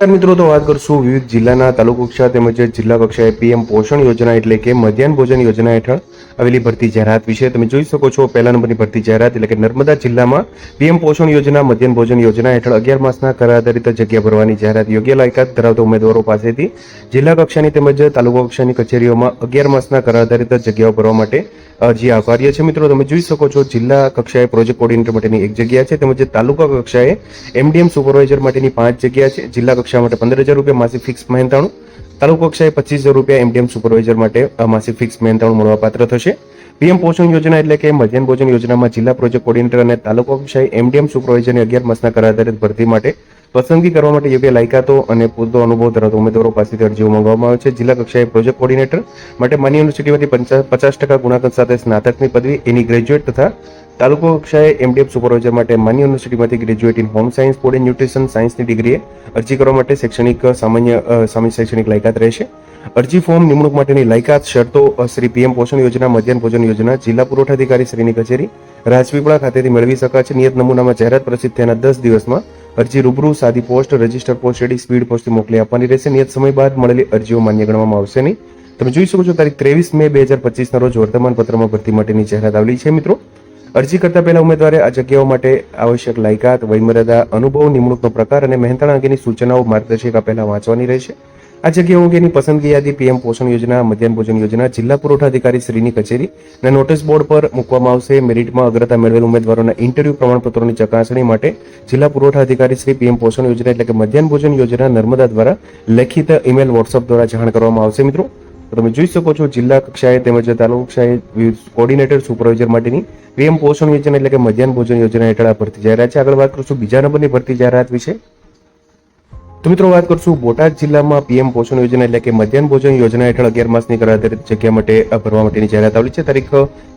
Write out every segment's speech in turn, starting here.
મિત્રો, તો વાત કરશું વિવિધ જિલ્લાના તાલુકા કક્ષા તેમજ જિલ્લા કક્ષાએ પીએમ પોષણ યોજના એટલે કે મધ્યાહન ભોજન યોજના હેઠળ આવેલી ભરતી જાહેરાત વિશે તમે જોઈ શકો છો. પહેલા નંબરની ભરતી જાહેરાત એટલે કે નર્મદા જિલ્લામાં પીએમ પોષણ યોજના, મધ્યાહન ભોજન યોજના હેઠળ અગિયાર માસના કર આધારિત જગ્યા ભરવાની જાહેરાત યોગ્ય લાયકાત ધરાવતા ઉમેદવારો પાસેથી જિલ્લા કક્ષાની તેમજ તાલુકા કક્ષાની કચેરીઓમાં અગિયાર માસના કર આધારિત જગ્યાઓ ભરવા માટે અરજી આવકાર્ય છે, મિત્રો, તમે જોઈ શકો છો, જિલ્લા કક્ષાએ પ્રોજેક્ટ કોર્ડિનેટર માટેની એક જગ્યા છે, તેમજ તાલુકા કક્ષાએ એમડીએમ સુપરવાઇઝર માટેની પાંચ જગ્યા છે. જિલ્લા કક્ષા માટે પંદર હજાર રૂપિયા માસિક ફિક્સ મહેનતાણું, તાલુકા કક્ષાએ પચીસ હજાર રૂપિયા એમડીએમ સુપરવાઇઝર માટે માસિક ફિક્સ મહેનતાણું મળવાપાત્ર થશે. પીએમ પોષણ યોજના એટલે કે મધ્યાહન ભોજન યોજનામાં જિલ્લા પ્રોજેક્ટ કોર્ડિનેટર અને તાલુકા કક્ષાએ એમડીએમ સુપરવાઇઝરની અગિયાર માસના કરાર આધારિત ભરતી માટે પસંદગી કરવા માટે યોગ્ય લાયકાતો અને પૂરતો અનુભવ ધરાવતા ઉમેદવારો પાસેથી અરજીઓ મંગાવવામાં આવે છે. જિલ્લા કક્ષાએ પ્રોજેક્ટ કોર્ડિનેટર માટે માન્ય યુનિવર્સિટીમાંથી પંચા- પચાસ ટકા ગુણાંકન સાથે સ્નાતકની પદવી, એની ગ્રેજ્યુએટ તથા તાલુકા કક્ષાએ એમડીએફ સુપરવાઇઝર માટે માન્ય યુનિવર્સિટીમાંથી graduate in home science food and nutrition સાયન્સની ડિગ્રીએ અરજી કરવા માટે શૈક્ષણિક સામાન્ય સામાન્ય શૈક્ષણિક લાયકાત રહેશે. અરજી ફોર્મ નિમણૂક માટેની લાયકાત શરતો શ્રી પીએમ પોષણ યોજના, મધ્યાહન ભોજન યોજના, જિલ્લા પુરવઠા અધિકારી શ્રીની કચેરી, રાજપીપળા ખાતેથી મેળવી શકાશે નિયત નમૂનામાં જાહેરાત પ્રસિદ્ધ થયાના દસ દિવસમાં અરજી રૂબરૂ સાદી post, register post AD speed પોસ્ટથી મોકલી આપવાની રહેશે. નિયત સમય બાદ મળેલી અરજીઓ માન્ય ગણવામાં આવશે નહીં. તમે જોઈ શકો છો, તારીખ ત્રેવીસ મે બે હજાર પચીસના રોજ વર્તમાન પત્રમાં ભરતી માટેની જાહેરાત આવેલી છે મિત્રો. અરજી કરતા પહેલા ઉમેદવારે આ જગ્યાઓ માટે આવશ્યક લાયકાત, વયમર્યાદા, અનુભવ, નિમણૂકનો પ્રકાર અને મહેનતાણા અંગેની સૂચનાઓ માર્ગદર્શિકા પહેલા વાંચવાની રહેશે. આ જગ્યાઓ અંગેની પસંદગી યાદી પીએમ પોષણ યોજના, મધ્યાહન ભોજન યોજના, જિલ્લા પુરવઠા અધિકારી શ્રીની કચેરી અને નોટિસ બોર્ડ પર મૂકવામાં આવશે. મેરિટમાં અગ્રતા મેળવેલ ઉમેદવારોના ઇન્ટરવ્યુ પ્રમાણપત્રોની ચકાસણી માટે જિલ્લા પુરવઠા અધિકારી શ્રી પીએમ પોષણ યોજના એટલે કે મધ્યાહન ભોજન યોજના નર્મદા દ્વારા લેખિત ઈમેલ વોટ્સઅપ દ્વારા જાણ કરવામાં આવશે. મિત્રો તમે જોઈ શકો છો જિલ્લા કક્ષાએ તેમજ તાલુકા કક્ષાએ કોર્ડિનેટર સુપરવાઇઝર માટેની પીએમ પોષણ યોજના એટલે કે મધ્યાહન ભોજન યોજના હેઠળ આ ભરતી જાહેરાત છે. આગળ વાત કરશું બીજા નંબરની ભરતી જાહેરાત વિશે. તો મિત્રો વાત કરશું બોટાદ જિલ્લામાં પીએમ પોષણ યોજના એટલે કે મધ્યાહન ભોજન યોજના હેઠળ અગિયાર માસની કર આધારિત જગ્યા માટે ભરવા માટેની જાહેરાત આવેલી છે. તારીખ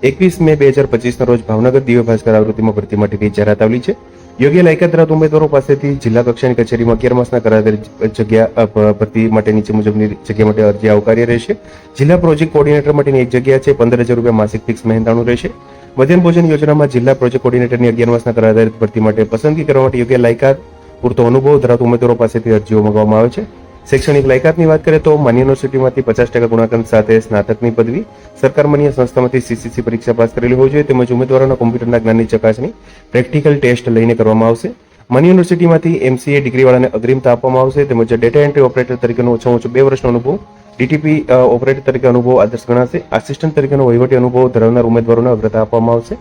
એકવીસ મે બે હજાર પચીસના રોજ ભાવનગર દિવ્ય ભાસ્કર આવૃત્તિમાં ભરતી માટેની જાહેરાત આવેલી છે. યોગ્ય લાયકાત ધરાવતા ઉમેદવારો પાસેથી જિલ્લા કક્ષાની કચેરીમાં અગિયાર માસના કરાર જગ્યા ભરતી માટે નીચે મુજબની જગ્યા માટે અરજી આવકાર્ય રહેશે જિલ્લા પ્રોજેક્ટ કોર્ડિનેટર માટેની એક જગ્યા છે, પંદર હજાર રૂપિયા માસિક ફિક્સ મહેનતાણું રહેશે. મધ્યાહન ભોજન યોજનામાં જિલ્લા પ્રોજેક્ટ કોર્ડિનેટરની અગિયાર માસના કરાર ભરતી માટે પસંદગી કરવા માટે યોગ્ય લાયકાત, પૂરતો અનુભવ ધરાવતા ઉમેદવારો પાસેથી અરજીઓ મંગાવવામાં આવે છે. શૈક્ષણિક લાયકાતની વાત કરીએ તો માન્ય યુનિવર્સિટીમાંથી પચાસ ટકા ગુણાંકન સાથે સ્નાતકની પદવી સરકાર માન્ય સંસ્થામાંથી સીસીસી પરીક્ષા પાસ કરેલી હોવી જોઈએ તેમજ ઉમેદવારોના કોમ્પ્યુટરના જ્ઞાનની ચકાસણી પ્રેક્ટિકલ ટેસ્ટ લઈને કરવામાં આવશે. માન્ય યુનિવર્સિટીમાંથી એમસીએ ડિગ્રીવાળાને અગ્રિમતા આપવામાં આવશે. તેમજ ડેટા એન્ટ્રી ઓપરેટર તરીકેનો ઓછામાં ઓછો બે વર્ષનો અનુભવ, ડીટીપી ઓપરેટર તરીકે અનુભવ આદર્શ ગણાશે. આસિસ્ટન્ટ તરીકેનો વહીવટી અનુભવ ધરાવનાર ઉમેદવારોને અગ્રતા આપવામાં આવશે.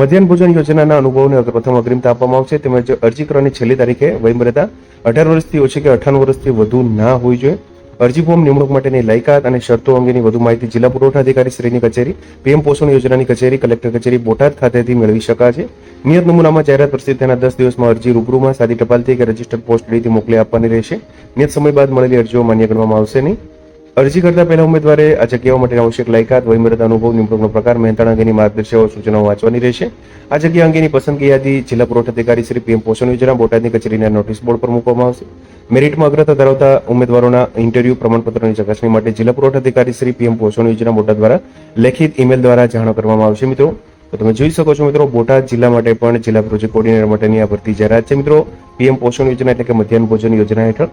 મધ્યાહન ભોજન યોજનાના અનુભવને પ્રથમ અગ્રિમતા આપવામાં આવશે. તેમજ અરજી કરવાની છેલ્લી તારીખે વયમર્યાદા અઢાર વર્ષથી ઓછી કે અઠાવન વર્ષથી વધુ ના હોવી જોઈએ. અરજી ફોર્મ નિમણૂક માટેની લાયકાત અને શરતો અંગેની વધુ માહિતી જિલ્લા પુરવઠા અધિકારી શ્રીની કચેરી, પીએમ પોષણ યોજનાની કચેરી, કલેક્ટર કચેરી, બોટાદ ખાતેથી મેળવી શકાશે. નિયત નમૂનામાં જાહેરાત પ્રસિદ્ધ તેના દસ દિવસમાં અરજી રૂબરૂમાં સાદી ટપાલથી કે રજિસ્ટર પોસ્ટ લીધી મોકલી આપવાની રહેશે. નિયત સમય બાદ મળેલી અરજીઓ માન્ય ગણવામાં આવશે નહીં. અરજી કરતા પહેલા ઉમેદવારે આ જગ્યાઓ માટે આવશ્યક લાયકાત વયમર્યાદા અનુભવ, નિમણૂકનો પ્રકાર, મહેનતાણા અંગેની માર્ગદર્શિકાઓ, સૂચનાઓ વાંચવાની રહેશે. આ જગ્યા અંગેની પસંદગી યાદી જિલ્લા પુરવઠા અધિકારી શ્રી પીએમ પોષણ યોજના બોટાદની કચેરીના નોટિસ બોર્ડ પર મૂકવામાં આવશે. મેરિટમાં અગ્રતા ધરાવતા ઉમેદવારોના ઇન્ટરવ્યુ પ્રમાણપત્રોની ચકાસણી માટે જિલ્લા પુરવઠા અધિકારી શ્રી પીએમ પોષણ યોજના બોટાદ દ્વારા લેખિત ઈમેલ દ્વારા જાણ કરવામાં આવશે, મિત્રો. તો તમે જોઈ શકો છો, મિત્રો, બોટાદ જિલ્લા માટે પણ જિલ્લા પ્રોજેક્ટ કોર્ડિનેટર માટેની આ ભરતી જાહેરાત છે, મિત્રો. પીએમ પોષણ યોજના એટલે કે મધ્યાહન ભોજન યોજના હેઠળ